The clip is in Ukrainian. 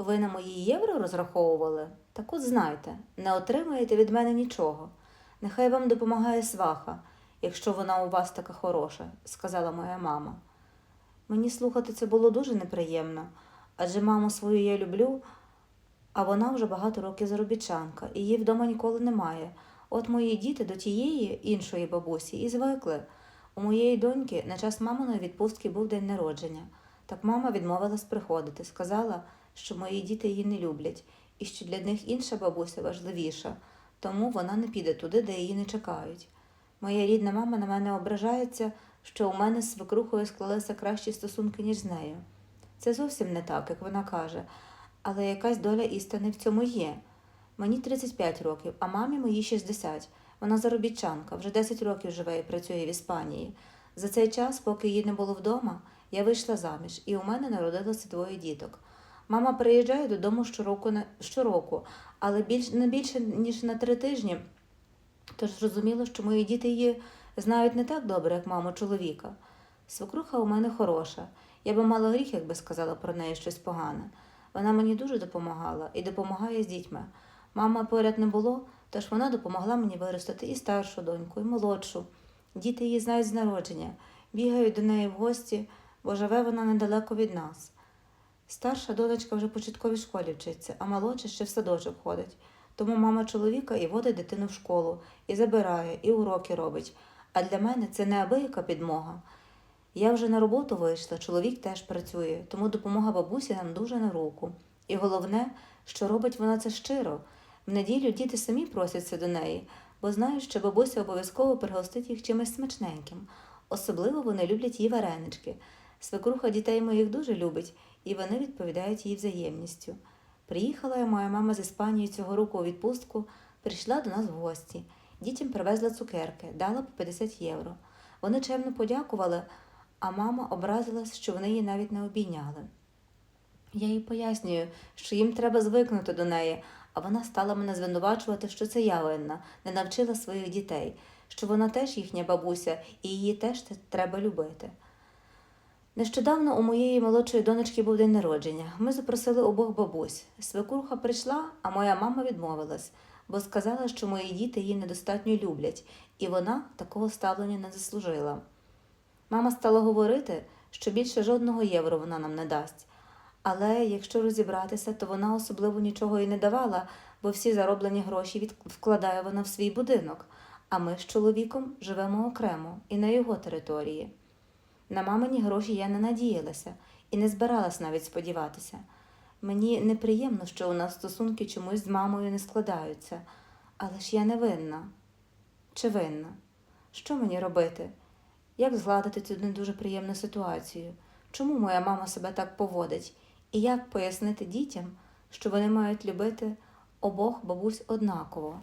Ви на мої євро розраховували? Так от знайте, не отримаєте від мене нічого. Нехай вам допомагає сваха, якщо вона у вас така хороша, сказала моя мама. Мені слухати це було дуже неприємно, адже маму свою я люблю, а вона вже багато років заробітчанка, і її вдома ніколи немає. От мої діти до тієї іншої бабусі і звикли. У моєї доньки на час маминої відпустки був день народження. Так мама відмовилась приходити, сказала, що мої діти її не люблять, і що для них інша бабуся важливіша, тому вона не піде туди, де її не чекають. Моя рідна мама на мене ображається, що у мене з свекрухою склалися кращі стосунки, ніж з нею. Це зовсім не так, як вона каже, але якась доля істини в цьому є. Мені 35 років, а мамі моїй 60. Вона заробітчанка, вже 10 років живе і працює в Іспанії. За цей час, поки її не було вдома, я вийшла заміж, і у мене народилося двоє діток. Мама приїжджає додому щороку, на- щороку але більш, не більше, ніж на три тижні. Тож зрозуміло, що мої діти її знають не так добре, як маму чоловіка. Свекруха у мене хороша. Я би мала гріх, якби сказала про неї щось погане. Вона мені дуже допомагала і допомагає з дітьми. Мама поряд не було, тож вона допомогла мені виростити і старшу доньку, і молодшу. Діти її знають з народження, бігають до неї в гості, бо живе вона недалеко від нас. Старша донечка вже в початковій школі вчиться, а молодша ще в садочок ходить. Тому мама чоловіка і водить дитину в школу, і забирає, і уроки робить. А для мене це неабияка підмога. Я вже на роботу вийшла, чоловік теж працює, тому допомога бабусі нам дуже на руку. І головне, що робить вона це щиро. В неділю діти самі просяться до неї, бо знають, що бабуся обов'язково пригостить їх чимось смачненьким. Особливо вони люблять її варенички. Свекруха дітей моїх дуже любить, і вони відповідають їй взаємністю. Приїхала моя мама з Іспанії цього року у відпустку, прийшла до нас в гості. Дітям привезла цукерки, дала по 50 євро. Вони чемно подякували, а мама образилась, що вони її навіть не обійняли. Я їй пояснюю, що їм треба звикнути до неї, а вона стала мене звинувачувати, що це я винна, не навчила своїх дітей, що вона теж їхня бабуся і її теж треба любити. Нещодавно у моєї молодшої донечки був день народження. Ми запросили обох бабусь. Свекруха прийшла, а моя мама відмовилась, бо сказала, що мої діти її недостатньо люблять, і вона такого ставлення не заслужила. Мама стала говорити, що більше жодного євро вона нам не дасть. Але якщо розібратися, то вона особливо нічого і не давала, бо всі зароблені гроші вкладає вона в свій будинок, а ми з чоловіком живемо окремо і на його території. На мамині гроші я не надіялася і не збиралась навіть сподіватися. Мені неприємно, що у нас стосунки чомусь з мамою не складаються, але ж я не винна. Чи винна? Що мені робити? Як згладити цю не дуже приємну ситуацію? Чому моя мама себе так поводить? І як пояснити дітям, що вони мають любити обох бабусь однаково?